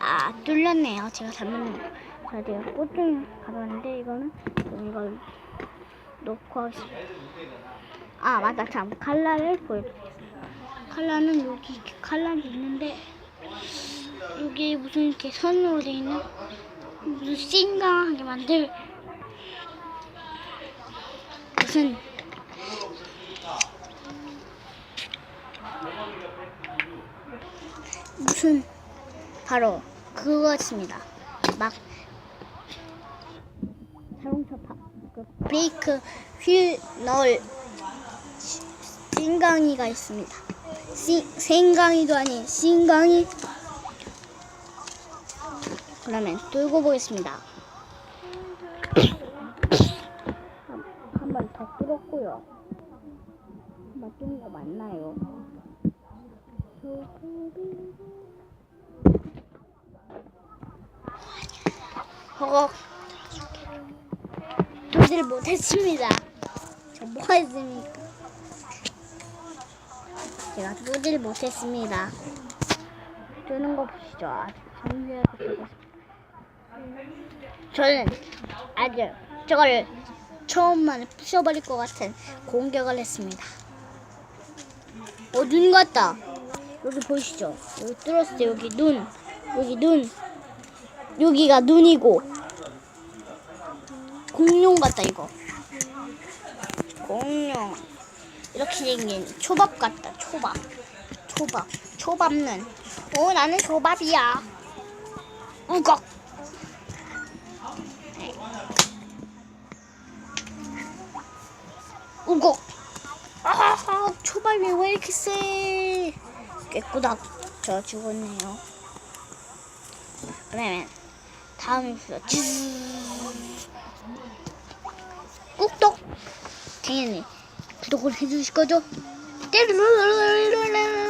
아 뚫렸네요. 제가 잘못 자 제가 꽃좀 가져왔는데 이거는 이걸 놓고 하겠습니다. 아 맞다 참 칼라를 보여드리겠습니다. 칼라는 여기 칼라도 있는데 여기 무슨 이렇게 선으로 돼 있는 무슨 싱강하게 만들 무슨 무슨 바로 그것입니다. 막 자동차 파, 그 브레이크 휠 넣을 싱강이가 있습니다. 싱, 생강이도 아닌 싱강이 그러면 뚫고 보겠습니다. 한번 더 뚫었고요. 한번 뚫은 거 맞나요? 허걱 뚫지를 못했습니다. 저 뭐가 했습니까? 제가 뚫지를 못했습니다. 뜨는 거 보시죠. 아주 뜨고 있습니다. 저는 아주 저거를 처음만에 부셔버릴 것 같은 공격을 했습니다. 어, 눈 같다. 여기 보이시죠? 여기 뚫었을 때 여기 눈, 여기 눈, 여기가 눈이고 공룡 같다 이거. 공룡 이렇게 생긴 초밥 같다. 초밥, 초밥, 초밥는. 오 나는 초밥이야. 우걱. 우걱. 아, 초밥이 왜 이렇게 세? 깨꾸닥. 저 죽었네요. 그러면 다음 수요. 꾹떡. 당연히 구독을 해주실 거죠? 떼르르르르르르.